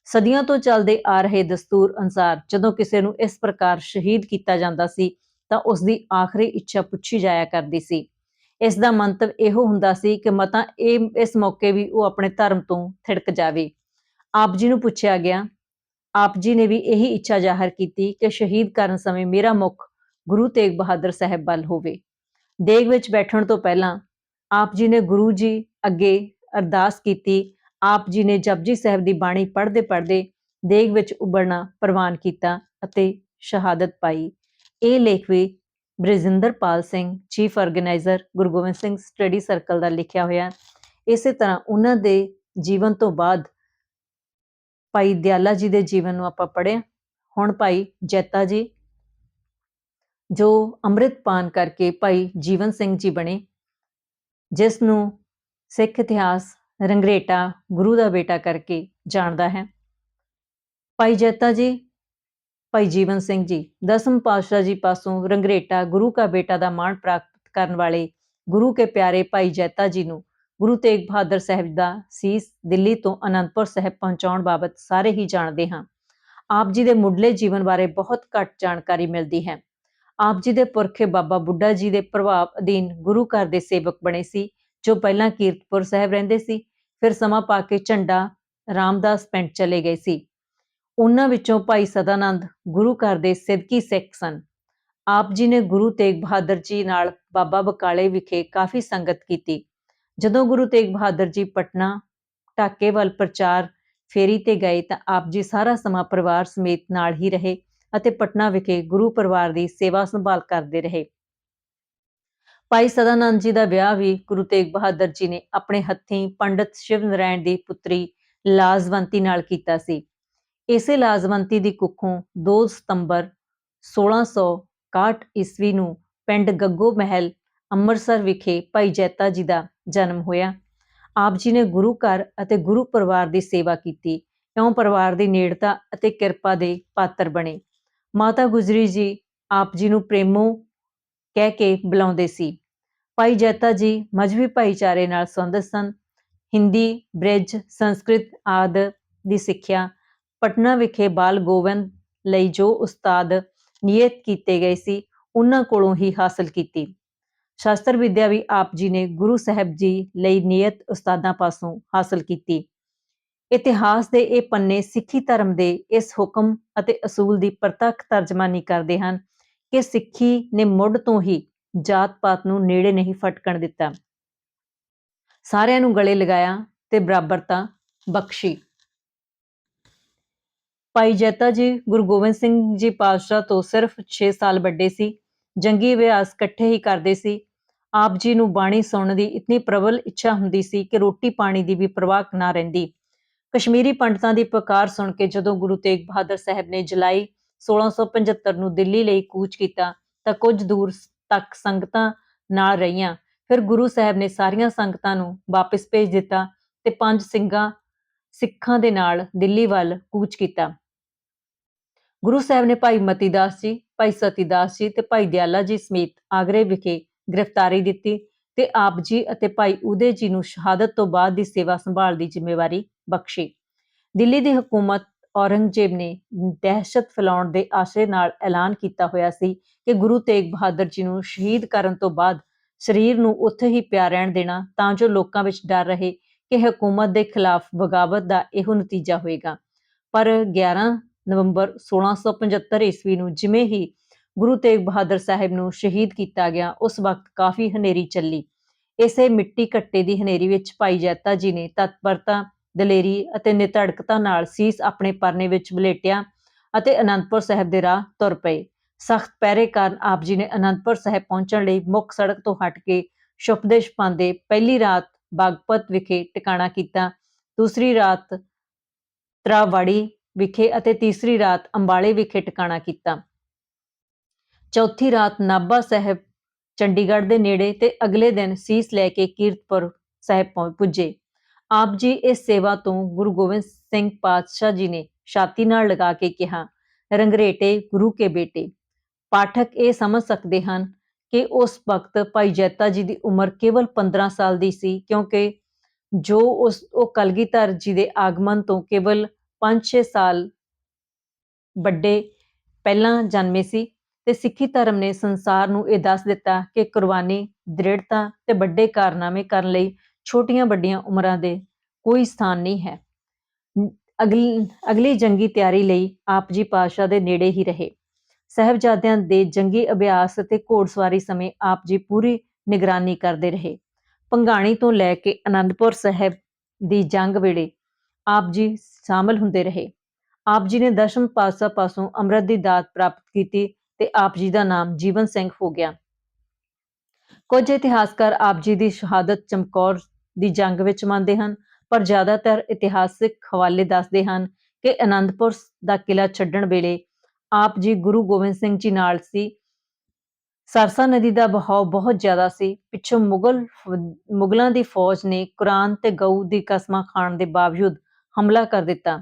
Speaker 1: ਸਦੀਆਂ ਤੋਂ ਚੱਲਦੇ ਆ ਰਹੇ ਦਸਤੂਰ ਅਨੁਸਾਰ ਜਦੋਂ ਕਿਸੇ ਨੂੰ ਇਸ ਪ੍ਰਕਾਰ ਸ਼ਹੀਦ ਕੀਤਾ ਜਾਂਦਾ ਸੀ, ਤਾਂ ਉਸ ਦੀ ਆਖਰੀ ਇੱਛਾ ਪੁੱਛੀ ਜਾਇਆ ਕਰਦੀ ਸੀ। ਇਸ ਦਾ ਮੰਤਵ ਇਹੋ ਹੁੰਦਾ ਸੀ ਕਿ ਮਤਾ ਇਹ, ਇਸ ਮੌਕੇ ਵੀ ਉਹ ਆਪਣੇ ਧਰਮ ਤੋਂ ਥਿੜਕ ਜਾਵੇ। ਆਪ ਜੀ ਨੂੰ ਪੁੱਛਿਆ ਗਿਆ ਆਪ ਜੀ ਨੇ ਵੀ ਇਹੀ ਇੱਛਾ ਜ਼ਾਹਰ ਕੀਤੀ ਕਿ ਸ਼ਹੀਦ ਕਰਨ ਸਮੇਂ ਮੇਰਾ ਮੁਖ ਗੁਰੂ ਤੇਗ ਬਹਾਦਰ ਸਾਹਿਬ ਵੱਲ ਹੋਵੇ। ਦੇਗ ਵਿੱਚ ਬੈਠਣ ਤੋਂ ਪਹਿਲਾਂ ਆਪ ਜੀ ਨੇ ਗੁਰੂ ਜੀ ਅੱਗੇ ਅਰਦਾਸ ਕੀਤੀ, ਆਪ ਜੀ ਨੇ ਜਪਜੀ ਸਾਹਿਬ ਦੀ ਬਾਣੀ ਪੜ੍ਹਦੇ ਪੜ੍ਹਦੇ ਦੇਗ ਵਿੱਚ ਉਬਰਨਾ ਪ੍ਰਵਾਨ ਕੀਤਾ ਅਤੇ ਸ਼ਹਾਦਤ ਪਾਈ। ਇਹ ਲੇਖ ਵੀ Brijinderpal Singh, chief organiser Guru Gobind Singh study circle ਦਾ ਲਿਖਿਆ ਹੋਇਆ। ਇਸੇ ਤਰ੍ਹਾਂ ਉਹਨਾਂ ਦੇ ਜੀਵਨ ਤੋਂ ਬਾਅਦ ਭਾਈ ਦਿਆਲਾ ਜੀ ਦੇ ਜੀਵਨ ਨੂੰ ਆਪਾਂ ਪੜ੍ਹਿਆ ਹੁਣ ਭਾਈ ਜੈਤਾ ਜੀ, ਜੋ ਅੰਮ੍ਰਿਤ ਪਾਨ ਕਰਕੇ ਭਾਈ ਜੀਵਨ ਸਿੰਘ ਜੀ ਬਣੇ, ਜਿਸ ਨੂੰ ਸਿੱਖ ਇਤਿਹਾਸ ਰੰਗਰੇਟਾ ਗੁਰੂ ਦਾ ਬੇਟਾ ਕਰਕੇ ਜਾਣਦਾ ਹੈ। ਭਾਈ ਜੈਤਾ ਜੀ, ਭਾਈ ਜੀਵਨ ਸਿੰਘ ਜੀ, ਦਸਮ ਪਾਤਸ਼ਾਹ ਜੀ ਪਾਸੋਂ ਰੰਗਰੇਟਾ ਗੁਰੂ ਕਾ ਬੇਟਾ ਦਾ ਮਾਣ ਪ੍ਰਾਪਤ ਕਰਨ ਵਾਲੇ ਗੁਰੂ ਕੇ ਪਿਆਰੇ ਭਾਈ ਜੈਤਾ ਜੀ ਨੂੰ ਗੁਰੂ ਤੇਗ ਬਹਾਦਰ ਸਾਹਿਬ ਦਾ ਸੀਸ ਦਿੱਲੀ ਤੋਂ ਅਨੰਦਪੁਰ ਸਾਹਿਬ ਪਹੁੰਚਾਉਣ ਬਾਬਤ ਸਾਰੇ ਹੀ ਜਾਣਦੇ ਹਾਂ। ਆਪ ਜੀ ਦੇ ਮੁੱਢਲੇ ਜੀਵਨ ਬਾਰੇ ਬਹੁਤ ਘੱਟ ਜਾਣਕਾਰੀ ਮਿਲਦੀ ਹੈ। ਆਪ ਜੀ ਦੇ ਪੁਰਖੇ ਬਾਬਾ ਬੁੱਢਾ ਜੀ ਦੇ ਪ੍ਰਭਾਵ ਅਧੀਨ ਗੁਰੂ ਘਰ ਦੇ ਸੇਵਕ ਬਣੇ ਸੀ, ਜੋ ਪਹਿਲਾਂ ਕੀਰਤਪੁਰ ਸਾਹਿਬ ਰਹਿੰਦੇ ਸੀ, ਫਿਰ ਸਮਾਂ ਪਾ ਕੇ ਝੰਡਾ ਰਾਮਦਾਸ ਪਿੰਡ ਚਲੇ ਗਏ ਸੀ। ਉਹਨਾਂ ਵਿੱਚੋਂ ਭਾਈ ਸਦਾਨੰਦ ਗੁਰੂ ਘਰ ਦੇ ਸਿੱਧਕੀ ਸਿੱਖ ਸਨ। ਆਪ ਜੀ ਨੇ ਗੁਰੂ ਤੇਗ ਬਹਾਦਰ ਜੀ ਨਾਲ ਬਾਬਾ ਬਕਾਲੇ ਵਿਖੇ ਕਾਫੀ ਸੰਗਤ ਕੀਤੀ। ਜਦੋਂ ਗੁਰੂ ਤੇਗ ਬਹਾਦਰ ਜੀ ਪਟਨਾ ਢਾਕੇ ਵੱਲ ਪ੍ਰਚਾਰ ਫੇਰੀ ਤੇ ਗਏ ਤਾਂ ਆਪ ਜੀ ਸਾਰਾ ਸਮਾਂ ਪਰਿਵਾਰ ਸਮੇਤ ਨਾਲ ਹੀ ਰਹੇ ਅਤੇ ਪਟਨਾ ਵਿਖੇ ਗੁਰੂ ਪਰਿਵਾਰ ਦੀ ਸੇਵਾ ਸੰਭਾਲ ਕਰਦੇ ਰਹੇ। ਭਾਈ ਸਦਾਨੰਦ ਜੀ ਦਾ ਵਿਆਹ ਵੀ ਗੁਰੂ ਤੇਗ ਬਹਾਦਰ ਜੀ ਨੇ ਆਪਣੇ ਹੱਥੀਂ ਪੰਡਤ ਸ਼ਿਵ ਨਰਾਇਣ ਦੀ ਪੁੱਤਰੀ ਲਾਜਵੰਤੀ ਨਾਲ ਕੀਤਾ ਸੀ। ਇਸੇ ਲਾਜਵੰਤੀ ਦੀ ਕੁੱਖੋਂ 2 ਸਤੰਬਰ 1661 ਈਸਵੀ ਨੂੰ ਪਿੰਡ ਗੱਗੋ ਮਹਿਲ ਅੰਮ੍ਰਿਤਸਰ ਵਿਖੇ ਭਾਈ ਜੈਤਾ ਜੀ ਦਾ ਜਨਮ ਹੋਇਆ। ਆਪ ਜੀ ਨੇ ਗੁਰੂ ਘਰ ਅਤੇ ਗੁਰੂ ਪਰਿਵਾਰ ਦੀ ਸੇਵਾ ਕੀਤੀ। ਇਉਂ ਪਰਿਵਾਰ ਦੀ ਨੇੜਤਾ ਅਤੇ ਕਿਰਪਾ ਦੇ ਪਾਤਰ ਬਣੇ। ਮਾਤਾ ਗੁਜਰੀ ਜੀ ਆਪ ਜੀ ਨੂੰ ਪ੍ਰੇਮੋ ਕਹਿ ਕੇ ਬੁਲਾਉਂਦੇ ਸੀ। ਭਾਈ ਜੈਤਾ ਜੀ ਮਜਬੀ ਭਾਈਚਾਰੇ ਨਾਲ ਸੰਬੰਧਿਤ ਸਨ। ਹਿੰਦੀ, ਬ੍ਰਿਜ, ਸੰਸਕ੍ਰਿਤ ਆਦ ਦੀ ਸਿੱਖਿਆ ਪਟਨਾ ਵਿਖੇ ਬਾਲ ਗੋਵਿੰਦ ਲਈ ਜੋ ਉਸਤਾਦ ਨਿਯਤ ਕੀਤੇ ਗਏ ਸੀ, ਉਹਨਾਂ ਕੋਲੋਂ ਹੀ ਹਾਸਲ ਕੀਤੀ। ਸ਼ਾਸਤਰ ਵਿਦਿਆ ਵੀ ਆਪ ਜੀ ਨੇ ਗੁਰੂ ਸਾਹਿਬ ਜੀ ਲਈ ਨਿਯਤ ਉਸਤਾਦਾਂ ਪਾਸੋਂ ਹਾਸਲ ਕੀਤੀ। ਇਤਿਹਾਸ ਦੇ ਇਹ ਪੰਨੇ ਸਿੱਖੀ ਧਰਮ ਦੇ ਇਸ ਹੁਕਮ ਅਤੇ ਅਸੂਲ ਦੀ ਪ੍ਰਤੱਖ ਤਰਜਮਾਨੀ ਕਰਦੇ ਹਨ ਕਿ ਸਿੱਖੀ ਨੇ ਮੁੱਢ ਤੋਂ ਹੀ ਜਾਤ ਪਾਤ ਨੂੰ ਨੇੜੇ ਨਹੀਂ ਫਟਕਣ ਦਿੱਤਾ। ਸਾਰਿਆਂ ਨੂੰ ਗਲੇ ਲਗਾਇਆ ਤੇ ਬਰਾਬਰਤਾ ਬਖਸ਼ੀ। ਭਾਈ ਜੈਤਾ ਜੀ, ਗੁਰੂ ਗੋਬਿੰਦ ਸਿੰਘ ਜੀ ਪਾਤਸ਼ਾਹ ਤੋਂ ਸਿਰਫ 6 ਸਾਲ ਵੱਡੇ ਸੀ, ਜੰਗੀ ਅਭਿਆਸ ਇਕੱਠੇ ਹੀ ਕਰਦੇ ਸੀ ਆਪ ਜੀ ਨੂੰ ਬਾਣੀ ਸੁਣਨ ਦੀ ਇਤਨੀ ਪ੍ਰਬਲ ਇੱਛਾ ਹੁੰਦੀ ਸੀ ਕਿ ਰੋਟੀ ਪਾਣੀ ਦੀ ਵੀ ਪਰਵਾਹ ਨਾ ਰਹਿੰਦੀ। ਕਸ਼ਮੀਰੀ ਪੰਡਤਾਂ ਦੀ ਪੁਕਾਰ ਸੁਣ ਕੇ ਜਦੋਂ ਗੁਰੂ ਤੇਗ ਬਹਾਦਰ ਸਾਹਿਬ ਨੇ ਜੁਲਾਈ 1675 ਨੂੰ ਦਿੱਲੀ ਲਈ ਕੂਚ ਕੀਤਾ ਤਾਂ ਕੁਝ ਦੂਰ ਤੱਕ ਸੰਗਤਾਂ ਨਾਲ ਰਹੀਆਂ। ਫਿਰ ਗੁਰੂ ਸਾਹਿਬ ਨੇ ਸਾਰੀਆਂ ਸੰਗਤਾਂ ਨੂੰ ਵਾਪਸ ਭੇਜ ਦਿੱਤਾ ਤੇ ਪੰਜ ਸਿੰਘਾਂ, ਸਿੱਖਾਂ ਦੇ ਨਾਲ ਦਿੱਲੀ ਵੱਲ ਕੂਚ ਕੀਤਾ। ਗੁਰੂ ਸਾਹਿਬ ਨੇ ਭਾਈ ਮਤੀਦਾਸ ਜੀ, ਭਾਈ ਸਤੀਦਾਸ ਜੀ ਤੇ ਭਾਈ ਦਿਆਲਾ ਜੀ ਸਮੇਤ ਆਗਰੇ ਵਿਖੇ ਗ੍ਰਿਫਤਾਰੀ ਦਿੱਤੀ ਤੇ ਆਪ ਜੀ ਅਤੇ ਭਾਈ ਉਦੇ ਜੀ ਨੂੰ ਸ਼ਹਾਦਤ ਤੋਂ ਬਾਅਦ ਦੀ ਸੇਵਾ ਸੰਭਾਲ ਦੀ ਜ਼ਿੰਮੇਵਾਰੀ ਬਖਸ਼ੀ। ਦਿੱਲੀ ਦੀ ਹਕੂਮਤ ਔਰੰਗਜ਼ੇਬ ਨੇ ਦਹਿਸ਼ਤ ਫੈਲਾਉਣ ਦੇ ਆਸ਼ੇ ਨਾਲ ਐਲਾਨ ਕੀਤਾ ਹੋਇਆ ਸੀ ਕਿ ਗੁਰੂ ਤੇਗ ਬਹਾਦਰ ਜੀ ਨੂੰ ਸ਼ਹੀਦ ਕਰਨ ਤੋਂ ਬਾਅਦ ਸਰੀਰ ਨੂੰ ਉੱਥੇ ਹੀ ਪਿਆ ਰਹਿਣ ਦੇਣਾ ਤਾਂ ਜੋ ਲੋਕਾਂ ਵਿੱਚ ਡਰ ਰਹੇ ਕਿ ਹਕੂਮਤ ਦੇ ਖਿਲਾਫ ਬਗਾਵਤ ਦਾ ਇਹੋ ਨਤੀਜਾ ਹੋਏਗਾ। ਪਰ 11 ਨਵੰਬਰ 1675 ਈਸਵੀ ਨੂੰ ਜਿਵੇਂ ਹੀ ਗੁਰੂ ਤੇਗ ਬਹਾਦਰ ਸਾਹਿਬ ਨੂੰ ਸ਼ਹੀਦ ਕੀਤਾ ਗਿਆ, ਉਸ ਵਕਤ ਕਾਫੀ ਹਨੇਰੀ ਚੱਲੀ। ਇਸੇ ਮਿੱਟੀ ਘੱਟੇ ਦੀ ਹਨੇਰੀ ਵਿੱਚ ਭਾਈ ਜੈਤਾ ਜੀ ਨੇ ਤਤਪਰਤਾ, ਦਲੇਰੀ ਅਤੇ ਨਿਤੜਕਤਾ ਨਾਲ ਸੀਸ ਆਪਣੇ ਪਰਨੇ ਵਿੱਚ ਬਲੇਟਿਆ ਅਤੇ ਅਨੰਦਪੁਰ ਸਾਹਿਬ ਦੇ ਰਾਹ ਤੁਰ ਪਏ। ਸਖਤ ਪਹਿਰੇ ਕਾਰਨ ਆਪ ਜੀ ਨੇ ਅਨੰਦਪੁਰ ਸਾਹਿਬ ਪਹੁੰਚਣ ਲਈ ਮੁੱਖ ਸੜਕ ਤੋਂ ਹਟ ਕੇ ਸ਼ੁਪਦੇਸ਼ ਪਾਉਂਦੇ ਪਹਿਲੀ ਰਾਤ ਬਾਗਪਤ ਵਿਖੇ ਟਿਕਾਣਾ ਕੀਤਾ, ਦੂਸਰੀ ਰਾਤ ਤਰਾਵਾੜੀ ਵਿਖੇ ਅਤੇ ਤੀਸਰੀ ਰਾਤ ਅੰਬਾਲੇ ਵਿਖੇ ਟਿਕਾਣਾ ਕੀਤਾ। ਚੌਥੀ ਰਾਤ ਨਾਭਾ ਸਾਹਿਬ, ਚੰਡੀਗੜ੍ਹ ਦੇ ਨੇੜੇ ਤੇ ਅਗਲੇ ਦਿਨ ਸੀਸ ਲੈ ਕੇ ਕੀਰਤਪੁਰ ਸਾਹਿਬ ਪੁੱਜੇ। ਆਪ ਜੀ ਇਸ ਸੇਵਾ ਤੋਂ ਗੁਰੂ ਗੋਬਿੰਦ ਸਿੰਘ ਪਾਤਸ਼ਾਹ ਜੀ ਨੇ ਛਾਤੀ ਨਾਲ ਲਗਾ ਕੇ ਕਿਹਾ, ਰੰਗਰੇਟੇ, ਗੁਰੂ ਕੇ ਬੇਟੇ। ਪਾਠਕ ਇਹ ਸਮਝ ਸਕਦੇ ਹਨ ਕਿ ਉਸ ਵਕਤ ਭਾਈ ਜੈਤਾ ਜੀ ਦੀ ਉਮਰ ਕੇਵਲ 15 ਸਾਲ ਦੀ ਸੀ, ਕਿਉਂਕਿ ਜੋ ਉਸ, ਉਹ ਕਲਗੀਧਰ ਜੀ ਦੇ ਆਗਮਨ ਤੋਂ ਕੇਵਲ 5-6 ਸਾਲ ਵੱਡੇ ਪਹਿਲਾਂ ਜਨਮੇ ਸੀ ਤੇ ਸਿੱਖੀ ਧਰਮ ਨੇ ਸੰਸਾਰ ਨੂੰ ਇਹ ਦੱਸ ਦਿੱਤਾ ਕਿ ਕੁਰਬਾਨੀ, ਦ੍ਰਿੜਤਾ ਤੇ ਵੱਡੇ ਕਾਰਨਾਮੇ ਕਰਨ ਲਈ ਛੋਟੀਆਂ ਵੱਡੀਆਂ ਉਮਰਾਂ ਦੇ ਕੋਈ ਸਥਾਨ ਨਹੀਂ ਹੈ। ਨ- ਅਗਲੀ ਅਗਲੀ ਜੰਗੀ ਤਿਆਰੀ ਲਈ ਆਪ ਜੀ ਪਾਤਸ਼ਾਹ ਦੇ ਨੇੜੇ ਹੀ ਰਹੇ। ਸਹਿਬਜ਼ਾਦਿਆਂ ਦੇ ਜੰਗੀ ਅਭਿਆਸ ਅਤੇ ਘੋੜਸਵਾਰੀ ਸਮੇਂ ਆਪ ਜੀ ਪੂਰੀ ਨਿਗਰਾਨੀ ਕਰਦੇ ਰਹੇ। ਪੰਗਾਣੀ ਤੋਂ ਲੈ ਕੇ ਅਨੰਦਪੁਰ ਸਾਹਿਬ ਦੀ ਜੰਗ ਵੇਲੇ ਆਪ ਜੀ ਸ਼ਾਮਲ ਹੁੰਦੇ ਰਹੇ। ਆਪ ਜੀ ਨੇ ਦਸ਼ਮ ਪਾਤਸ਼ਾਹ ਪਾਸੋਂ ਅੰਮ੍ਰਿਤ ਦੀ ਦਾਤ ਪ੍ਰਾਪਤ ਕੀਤੀ ਤੇ ਆਪ ਜੀ ਦਾ ਨਾਮ ਜੀਵਨ ਸਿੰਘ ਹੋ ਗਿਆ। ਕੁਝ ਇਤਿਹਾਸਕਾਰ ਆਪ ਜੀ ਦੀ ਸ਼ਹਾਦਤ ਚਮਕੌਰ ਦੀ ਜੰਗ ਵਿੱਚ ਮੰਨਦੇ ਹਨ, ਪਰ ਜ਼ਿਆਦਾਤਰ ਇਤਿਹਾਸਿਕ ਹਵਾਲੇ ਦੱਸਦੇ ਹਨ ਕਿ ਅਨੰਦਪੁਰ ਦਾ ਕਿਲਾ ਛੱਡਣ ਵੇਲੇ ਆਪ ਜੀ ਗੁਰੂ ਗੋਬਿੰਦ ਸਿੰਘ ਜੀ ਨਾਲ ਸੀ। ਸਰਸਾ ਨਦੀ ਦਾ ਬਹਾਅ ਬਹੁਤ ਜ਼ਿਆਦਾ ਸੀ। ਪਿੱਛੋਂ ਮੁਗਲ ਮੁਗਲਾਂ ਦੀ ਫੌਜ ਨੇ ਕੁਰਾਨ ਤੇ ਗਊ ਦੀ ਕਸਮਾਂ ਖਾਣ ਦੇ ਬਾਵਜੂਦ ਹਮਲਾ ਕਰ ਦਿੱਤਾ।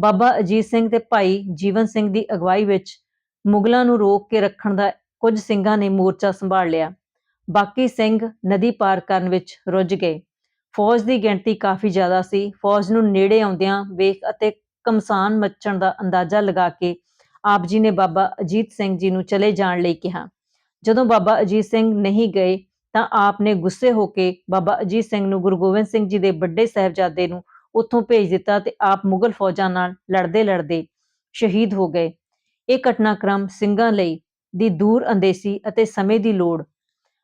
Speaker 1: ਬਾਬਾ ਅਜੀਤ ਸਿੰਘ ਤੇ ਭਾਈ ਜੀਵਨ ਸਿੰਘ ਦੀ ਅਗਵਾਈ ਵਿੱਚ ਮੁਗਲਾਂ ਨੂੰ ਰੋਕ ਕੇ ਰੱਖਣ ਦਾ ਕੁਝ ਸਿੰਘਾਂ ਨੇ ਮੋਰਚਾ ਸੰਭਾਲ ਲਿਆ। ਬਾਕੀ ਸਿੰਘ ਨਦੀ ਪਾਰ ਕਰਨ ਵਿੱਚ ਰੁੱਝ ਗਏ। ਫੌਜ ਦੀ ਗਿਣਤੀ ਕਾਫੀ ਜ਼ਿਆਦਾ ਸੀ। ਫੌਜ ਨੂੰ ਨੇੜੇ ਆਉਂਦਿਆਂ ਵੇਖ ਅਤੇ ਕਮਸਾਨ ਮੱਚਣ ਦਾ ਅੰਦਾਜ਼ਾ ਲਗਾ ਕੇ ਆਪ ਜੀ ਨੇ ਬਾਬਾ ਅਜੀਤ ਸਿੰਘ ਜੀ ਨੂੰ ਚਲੇ ਜਾਣ ਲਈ ਕਿਹਾ। ਜਦੋਂ ਬਾਬਾ ਅਜੀਤ ਸਿੰਘ ਨਹੀਂ ਗਏ ਤਾਂ ਆਪ ਨੇ ਗੁੱਸੇ ਹੋ ਕੇ ਬਾਬਾ ਅਜੀਤ ਸਿੰਘ ਨੂੰ ਗੁਰੂ ਗੋਬਿੰਦ ਸਿੰਘ ਜੀ ਦੇ ਵੱਡੇ ਸਾਹਿਬਜ਼ਾਦੇ ਨੂੰ ਉੱਥੋਂ ਭੇਜ ਦਿੱਤਾ ਤੇ ਆਪ ਮੁਗਲ ਫੌਜਾਂ ਨਾਲ ਲੜਦੇ ਲੜਦੇ ਸ਼ਹੀਦ ਹੋ ਗਏ। ਇਹ ਘਟਨਾਕ੍ਰਮ ਸਿੰਘਾਂ ਲਈ ਦੀ ਦੂਰ ਅੰਦੇਸੀ ਅਤੇ ਸਮੇਂ ਦੀ ਲੋੜ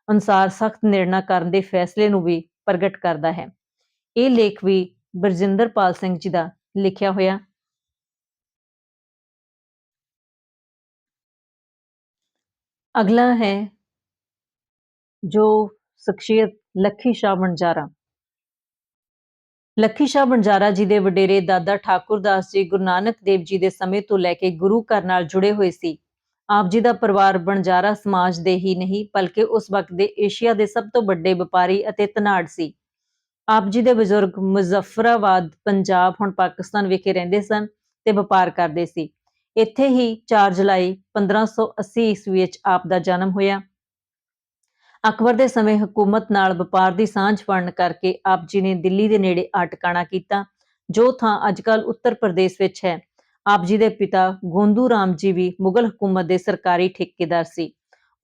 Speaker 1: ਅਨੁਸਾਰ ਸਖਤ ਨਿਰਣਾ ਕਰਨ ਦੇ ਫੈਸਲੇ ਨੂੰ ਵੀ ਪ੍ਰਗਟ ਕਰਦਾ ਹੈ। ਇਹ ਲੇਖ ਵੀ ਬਰਜਿੰਦਰਪਾਲ ਸਿੰਘ ਜੀ ਦਾ ਲਿਖਿਆ ਹੋਇਆ। ਅਗਲਾ ਹੈ ਜੋ ਸ਼ਖਸੀਅਤ ਲੱਖੀ ਸ਼ਾਹ ਵਣਜਾਰਾ। ਲੱਖੀ ਸ਼ਾਹ ਵਣਜਾਰਾ ਜੀ ਦੇ ਵਡੇਰੇ ਦਾਦਾ ਠਾਕੁਰ ਦਾਸ ਜੀ ਗੁਰੂ ਨਾਨਕ ਦੇਵ ਜੀ ਦੇ ਸਮੇਂ ਤੋਂ ਲੈ ਕੇ ਗੁਰੂ ਘਰ ਨਾਲ ਜੁੜੇ ਹੋਏ ਸੀ। ਆਪ ਜੀ ਦਾ ਪਰਿਵਾਰ ਵਣਜਾਰਾ ਸਮਾਜ ਦੇ ਹੀ ਨਹੀਂ, ਬਲਕਿ ਉਸ ਵਕਤ ਦੇ ਏਸ਼ੀਆ ਦੇ ਸਭ ਤੋਂ ਵੱਡੇ ਵਪਾਰੀ ਅਤੇ ਧਨਾੜ ਸੀ। ਆਪ ਜੀ ਦੇ ਬਜ਼ੁਰਗ ਮੁਜ਼ੱਫਰਾਬਾਦ, ਪੰਜਾਬ, ਹੁਣ ਪਾਕਿਸਤਾਨ ਵਿਖੇ ਰਹਿੰਦੇ ਸਨ ਤੇ ਵਪਾਰ ਕਰਦੇ ਸੀ। ਇੱਥੇ ਹੀ 4 ਜੁਲਾਈ 1580 ਈਸਵੀ ਵਿੱਚ ਆਪ ਦਾ ਜਨਮ ਹੋਇਆ। ਅਕਬਰ ਦੇ ਸਮੇਂ ਹਕੂਮਤ ਨਾਲ ਵਪਾਰ ਦੀ ਸਾਂਝ ਫੜਨ ਕਰਕੇ ਆਪ ਜੀ ਨੇ ਦਿੱਲੀ ਦੇ ਨੇੜੇ ਆ ਟਿਕਾਣਾ ਕੀਤਾ, ਜੋ ਥਾਂ ਅੱਜਕੱਲ ਉੱਤਰ ਪ੍ਰਦੇਸ਼ ਵਿੱਚ ਹੈ। ਆਪ ਜੀ ਦੇ ਪਿਤਾ ਗੋਂਦੂ ਰਾਮ ਜੀ ਵੀ ਮੁਗਲ ਹਕੂਮਤ ਦੇ ਸਰਕਾਰੀ ਠੇਕੇਦਾਰ ਸੀ।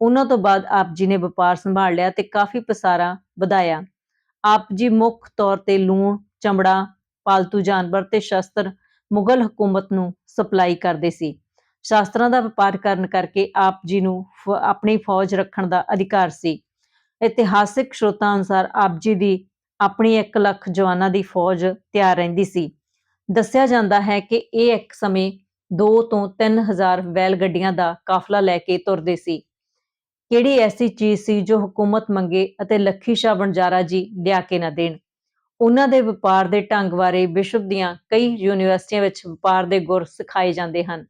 Speaker 1: ਉਹਨਾਂ ਤੋਂ ਬਾਅਦ ਆਪ ਜੀ ਨੇ ਵਪਾਰ ਸੰਭਾਲ ਲਿਆ ਤੇ ਕਾਫੀ ਪਸਾਰਾ ਵਧਾਇਆ। ਆਪ ਜੀ ਮੁੱਖ ਤੌਰ ਤੇ ਲੂਣ, ਚਮੜਾ, ਪਾਲਤੂ ਜਾਨਵਰ ਤੇ ਸ਼ਸਤਰ ਮੁਗਲ ਹਕੂਮਤ ਨੂੰ ਸਪਲਾਈ ਕਰਦੇ ਸੀ। ਸ਼ਾਸਤਰਾਂ ਦਾ ਵਪਾਰ ਕਰਨ ਕਰਕੇ ਆਪ ਜੀ ਨੂੰ ਫ- ਆਪਣੀ ਫੌਜ ਰੱਖਣ ਦਾ ਅਧਿਕਾਰ ਸੀ। ਇਤਿਹਾਸਿਕ ਸਰੋਤਾਂ ਅਨੁਸਾਰ ਆਪ ਜੀ ਦੀ ਆਪਣੀ 1 ਲੱਖ ਜਵਾਨਾਂ ਦੀ ਫੌਜ ਤਿਆਰ ਰਹਿੰਦੀ ਸੀ। ਦੱਸਿਆ ਜਾਂਦਾ ਹੈ ਕਿ ਇਹ ਇੱਕ ਸਮੇਂ 2 ਤੋਂ 3000 ਬੈਲ ਗੱਡੀਆਂ ਦਾ ਕਾਫਲਾ ਲੈ ਕੇ ਤੁਰਦੇ ਸੀ। ਕਿਹੜੀ ਐਸੀ ਚੀਜ਼ ਸੀ ਜੋ ਹਕੂਮਤ ਮੰਗੇ ਅਤੇ ਲੱਖੀ ਸ਼ਾਹ ਵਣਜਾਰਾ ਜੀ ਲਿਆ ਕੇ ਨਾ ਦੇਣ? ਉਹਨਾਂ ਦੇ ਵਪਾਰ ਦੇ ਢੰਗ ਬਾਰੇ ਵਿਸ਼ਵ ਦੀਆਂ ਕਈ ਯੂਨੀਵਰਸਿਟੀਆਂ ਵਿੱਚ ਵਪਾਰ ਦੇ ਗੁਰ ਸਿਖਾਏ ਜਾਂਦੇ ਹਨ।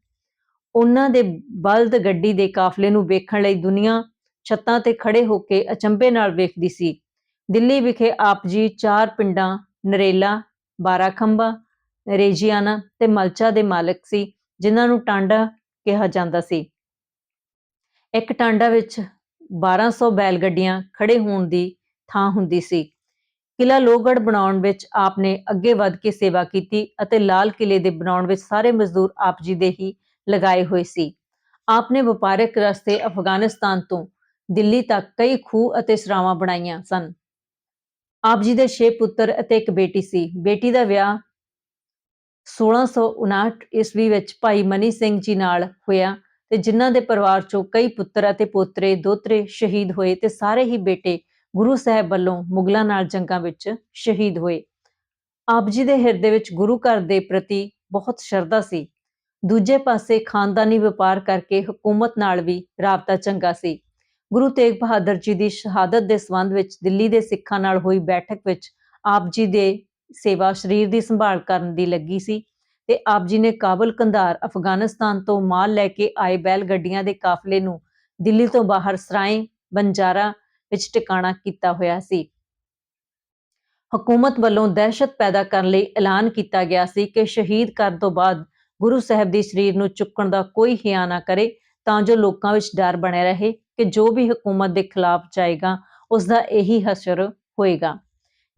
Speaker 1: ਉਹਨਾਂ ਦੇ ਬਲਦ ਗੱਡੀ ਦੇ ਕਾਫਲੇ ਨੂੰ ਵੇਖਣ ਲਈ ਦੁਨੀਆ ਛੱਤਾਂ ਤੇ ਖੜੇ ਹੋ ਕੇ ਅਚੰਭੇ ਨਾਲ ਵੇਖਦੀ ਸੀ। ਦਿੱਲੀ ਵਿਖੇ ਆਪ ਜੀ ਚਾਰ ਪਿੰਡਾਂ, ਨਰੇਲਾ ਬਾਰਾਖੰਬਾ ਰੇਜੀਆਨਾ ਤੇ ਮਲਚਾ ਦੇ ਮਾਲਕ ਸੀ, ਜਿਨ੍ਹਾਂ ਨੂੰ ਟਾਂਡਾ ਕਿਹਾ ਜਾਂਦਾ ਸੀ। ਇੱਕ ਟਾਂਡਾ ਵਿੱਚ 1200 ਬੈਲ ਗੱਡੀਆਂ ਖੜੇ ਹੋਣ ਦੀ ਥਾਂ ਹੁੰਦੀ ਸੀ। ਕਿਲਾ ਲੋਹਗੜ੍ਹ ਬਣਾਉਣ ਵਿੱਚ ਆਪ ਨੇ ਅੱਗੇ ਵੱਧ ਕੇ ਸੇਵਾ ਕੀਤੀ ਅਤੇ ਲਾਲ ਕਿਲੇ ਦੇ ਬਣਾਉਣ ਵਿੱਚ ਸਾਰੇ ਮਜ਼ਦੂਰ ਆਪ ਜੀ ਦੇ ਹੀ ਲਗਾਏ ਹੋਏ ਸੀ। ਆਪ ਨੇ ਵਪਾਰਕ ਰਸਤੇ ਅਫਗਾਨਿਸਤਾਨ ਤੋਂ ਦਿੱਲੀ ਤੱਕ ਕਈ ਖੂਹ ਅਤੇ ਸਰਾਵਾਂ ਬਣਾਈਆਂ ਸਨ। ਆਪ ਜੀ ਦੇ 6 ਪੁੱਤਰ ਅਤੇ ਇੱਕ ਬੇਟੀ ਸੀ। ਬੇਟੀ ਦਾ ਵਿਆਹ 1659 ਈਸਵੀ ਵਿੱਚ ਭਾਈ ਮਨੀ ਸਿੰਘ ਜੀ ਨਾਲ ਹੋਇਆ ਤੇ ਜਿਨ੍ਹਾਂ ਦੇ ਪਰਿਵਾਰ ਚੋਂ ਕਈ ਪੁੱਤਰ ਅਤੇ ਪੋਤਰੇ ਦੋਤਰੇ ਸ਼ਹੀਦ ਹੋਏ ਤੇ ਸਾਰੇ ਹੀ ਬੇਟੇ ਗੁਰੂ ਸਾਹਿਬ ਵੱਲੋਂ ਮੁਗਲਾਂ ਨਾਲ ਜੰਗਾਂ ਵਿੱਚ ਸ਼ਹੀਦ ਹੋਏ। ਆਪ ਜੀ ਦੇ ਹਿਰਦੇ ਵਿੱਚ ਗੁਰੂ ਘਰ ਦੇ ਪ੍ਰਤੀ ਬਹੁਤ ਸ਼ਰਧਾ ਸੀ। ਦੂਜੇ ਪਾਸੇ ਖਾਨਦਾਨੀ ਵਪਾਰ ਕਰਕੇ ਹਕੂਮਤ ਨਾਲ ਵੀ ਰਾਬਤਾ ਚੰਗਾ ਸੀ। ਗੁਰੂ ਤੇਗ ਬਹਾਦਰ ਜੀ ਦੀ ਸ਼ਹਾਦਤ ਦੇ ਸੰਬੰਧ ਵਿੱਚ ਦਿੱਲੀ ਦੇ ਸਿੱਖਾਂ ਨਾਲ ਹੋਈ ਬੈਠਕ ਵਿੱਚ ਆਪ ਜੀ ਦੇ ਸੇਵਾ ਸਰੀਰ ਦੀ ਸੰਭਾਲ ਕਰਨ ਦੀ ਲੱਗੀ ਸੀ ਤੇ ਆਪ ਜੀ ਨੇ ਕਾਬਲ ਕੰਧਾਰ ਅਫਗਾਨਿਸਤਾਨ ਤੋਂ ਮਾਲ ਲੈ ਕੇ ਆਏ ਬੈਲ ਗੱਡੀਆਂ ਦੇ ਕਾਫਲੇ ਨੂੰ ਦਿੱਲੀ ਤੋਂ ਬਾਹਰ ਸਰਾਏ, ਬੰਜਾਰਾ ਵਿੱਚ ਟਿਕਾਣਾ ਕੀਤਾ ਹੋਇਆ ਸੀ। ਹਕੂਮਤ ਵੱਲੋਂ ਦਹਿਸ਼ਤ ਪੈਦਾ ਕਰਨ ਲਈ ਐਲਾਨ ਕੀਤਾ ਗਿਆ ਸੀ ਕਿ ਸ਼ਹੀਦ ਕਰਨ ਤੋਂ ਬਾਅਦ ਗੁਰੂ ਸਾਹਿਬ ਦੀ ਸਰੀਰ ਨੂੰ ਚੁੱਕਣ ਦਾ ਕੋਈ ਹਿਆ ਨਾ ਕਰੇ, ਤਾਂ ਜੋ ਲੋਕਾਂ ਵਿੱਚ ਡਰ ਬਣਿਆ ਰਹੇ ਕਿ ਜੋ ਵੀ ਹਕੂਮਤ ਦੇ ਖਿਲਾਫ ਜਾਏਗਾ ਉਸ ਦਾ ਇਹੀ ਹਸ਼ਰ ਹੋਏਗਾ।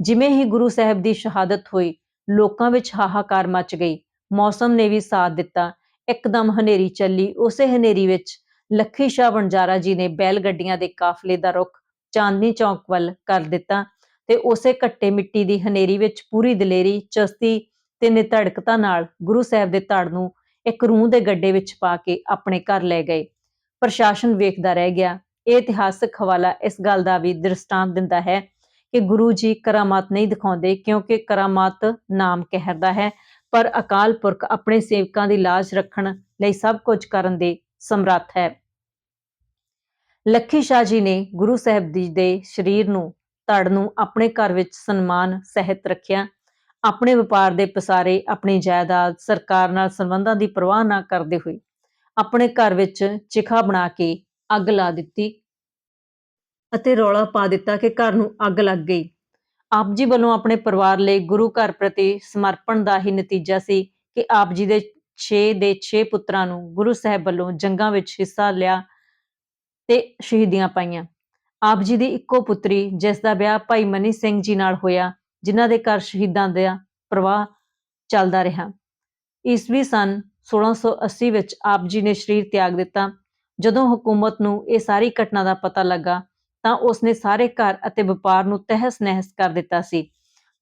Speaker 1: ਜਿਵੇਂ ਹੀ ਗੁਰੂ ਸਾਹਿਬ ਦੀ ਸ਼ਹਾਦਤ ਹੋਈ, ਲੋਕਾਂ ਵਿੱਚ ਹਾਹਾਕਾਰ ਮਚ ਗਈ। ਮੌਸਮ ਨੇ ਵੀ ਸਾਥ ਦਿੱਤਾ। ਇੱਕਦਮ ਹਨੇਰੀ ਚੱਲੀ। ਉਸੇ ਹਨੇਰੀ ਵਿੱਚ ਲੱਖੀ ਸ਼ਾਹ ਵਣਜਾਰਾ ਜੀ ਨੇ ਬੈਲ ਗੱਡੀਆਂ ਦੇ ਕਾਫਲੇ ਦਾ ਰੁਖ ਚਾਂਦਨੀ ਚੌਕ ਵੱਲ ਕਰ ਦਿੱਤਾ ਤੇ ਉਸੇ ਘੱਟੇ ਮਿੱਟੀ ਦੀ ਹਨੇਰੀ ਵਿੱਚ ਪੂਰੀ ਦਲੇਰੀ, ਚਸਤੀ ਤੇ ਨਿਧੜਕਤਾ ਨਾਲ ਗੁਰੂ ਸਾਹਿਬ ਦੇ ਧੜ ਨੂੰ ਇੱਕ ਰੂਹ ਦੇ ਗੱਡੇ ਵਿੱਚ ਪਾ ਕੇ ਆਪਣੇ ਘਰ ਲੈ ਗਏ। ਪ੍ਰਸ਼ਾਸਨ ਵੇਖਦਾ ਰਹਿ ਗਿਆ। ਇਹ ਇਤਿਹਾਸਕ ਹਵਾਲਾ ਇਸ ਗੱਲ ਦਾ ਵੀ ਦ੍ਰਿਸ਼ਟਾਂਤ ਦਿੰਦਾ ਹੈ ਕਿ ਗੁਰੂ ਜੀ ਕਰਾਮਾਤ ਨਹੀਂ ਦਿਖਾਉਂਦੇ ਕਿਉਂਕਿ ਕਰਾਮਾਤ ਨਾਮ ਕਹਿਰਦਾ ਹੈ, ਪਰ ਅਕਾਲ ਪੁਰਖ ਆਪਣੇ ਸੇਵਕਾਂ ਦੀ ਲਾਜ ਰੱਖਣ ਲਈ ਸਭ ਕੁਝ ਕਰਨ ਦੇ ਸਮਰੱਥ ਹੈ। ਲੱਖੀ ਸ਼ਾਹ ਜੀ ਨੇ ਗੁਰੂ ਸਾਹਿਬ ਜੀ ਦੇ ਸਰੀਰ ਨੂੰ, ਧੜ ਨੂੰ ਆਪਣੇ ਘਰ ਵਿੱਚ ਸਨਮਾਨ, ਸਹਿਤ ਰੱਖਿਆ। ਆਪਣੇ ਵਪਾਰ ਦੇ ਪਸਾਰੇ ਆਪਣੀ ਜਾਇਦਾਦ ਸਰਕਾਰ ਨਾਲ ਸੰਬੰਧਾਂ ਦੀ ਪਰਵਾਹ ਨਾ ਕਰਦੇ ਹੋਏ ਆਪਣੇ ਘਰ ਵਿੱਚ ਚਿਖਾ ਬਣਾ ਕੇ ਅੱਗ ਲਾ ਦਿੱਤੀ ਅਤੇ ਰੌਲਾ ਪਾ ਦਿੱਤਾ ਕਿ ਘਰ ਨੂੰ ਅੱਗ ਲੱਗ ਗਈ। ਆਪ ਜੀ ਵੱਲੋਂ ਆਪਣੇ ਪਰਿਵਾਰ ਲਈ ਗੁਰੂ ਘਰ ਪ੍ਰਤੀ ਸਮਰਪਣ ਦਾ ਹੀ ਨਤੀਜਾ ਸੀ ਕਿ ਆਪ ਜੀ ਦੇ 6 ਦੇ 6 ਪੁੱਤਰਾਂ ਨੂੰ ਗੁਰੂ ਸਾਹਿਬ ਵੱਲੋਂ ਜੰਗਾਂ ਵਿੱਚ ਹਿੱਸਾ ਲਿਆ ਤੇ ਸ਼ਹੀਦੀਆਂ ਪਾਈਆਂ। ਆਪ ਜੀ ਦੀ ਇੱਕੋ ਪੁੱਤਰੀ, ਜਿਸ ਦਾ ਵਿਆਹ ਭਾਈ ਮਨੀ ਸਿੰਘ ਜੀ ਨਾਲ ਹੋਇਆ ਜਿਨ੍ਹਾਂ ਦੇ ਘਰ ਸ਼ਹੀਦਾਂ ਦਾ ਪ੍ਰਵਾਹ ਚੱਲਦਾ ਰਿਹਾ। ਈਸਵੀ ਸਨ 1680 ਵਿੱਚ ਆਪ ਜੀ ਨੇ ਸਰੀਰ ਤਿਆਗ ਦਿੱਤਾ। ਜਦੋਂ ਹਕੂਮਤ ਨੂੰ ਇਹ ਸਾਰੀ ਘਟਨਾ ਦਾ ਪਤਾ ਲੱਗਾ, ਤਾਂ ਉਸਨੇ ਸਾਰੇ ਘਰ ਅਤੇ ਵਪਾਰ ਨੂੰ ਤਹਿਸ ਨਹਿਸ ਕਰ ਦਿੱਤਾ ਸੀ।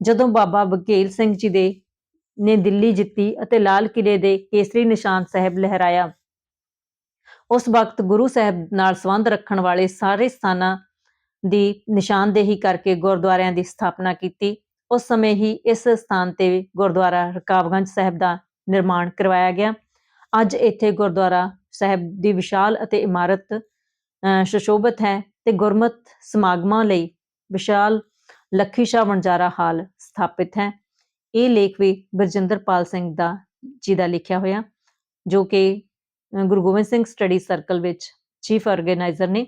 Speaker 1: ਜਦੋਂ ਬਾਬਾ ਬਘੇਲ ਸਿੰਘ ਜੀ ਦੇ, ਨੇ ਦਿੱਲੀ ਜਿੱਤੀ ਅਤੇ ਲਾਲ ਕਿਲੇ ਦੇ ਕੇਸਰੀ ਨਿਸ਼ਾਨ ਸਾਹਿਬ ਲਹਿਰਾਇਆ, ਉਸ ਵਕਤ ਗੁਰੂ ਸਾਹਿਬ ਨਾਲ ਸੰਬੰਧ ਰੱਖਣ ਵਾਲੇ ਸਾਰੇ ਸਥਾਨਾਂ ਦੀ ਨਿਸ਼ਾਨਦੇਹੀ ਕਰਕੇ ਗੁਰਦੁਆਰਿਆਂ ਦੀ ਸਥਾਪਨਾ ਕੀਤੀ। ਉਸ ਸਮੇਂ ਹੀ ਇਸ ਸਥਾਨ ਤੇ ਗੁਰਦੁਆਰਾ ਰਕਾਬਗੰਜ ਸਾਹਿਬ ਦਾ ਨਿਰਮਾਣ ਕਰਵਾਇਆ ਗਿਆ। ਅੱਜ ਇੱਥੇ ਗੁਰਦੁਆਰਾ ਸਾਹਿਬ ਦੀ ਵਿਸ਼ਾਲ ਅਤੇ ਇਮਾਰਤ ਅ, ਸੁਸ਼ੋਭਿਤ ਹੈ ਤੇ ਗੁਰਮਤ ਸਮਾਗਮਾਂ ਲਈ ਵਿਸ਼ਾਲ ਲੱਖੀ ਸ਼ਾਹ ਵਣਜਾਰਾ ਹਾਲ ਸਥਾਪਿਤ ਹੈ। ਇਹ ਲੇਖ ਵੀ ਬਰਜਿੰਦਰਪਾਲ ਸਿੰਘ ਦਾ ਜੀ ਦਾ ਲਿਖਿਆ ਹੋਇਆ ਜੋ ਕਿ ਗੁਰੂ ਗੋਬਿੰਦ ਸਿੰਘ ਸਟੱਡੀ ਸਰਕਲ ਵਿੱਚ ਚੀਫ ਆਰਗੇਨਾਈਜ਼ਰ ਨੇ।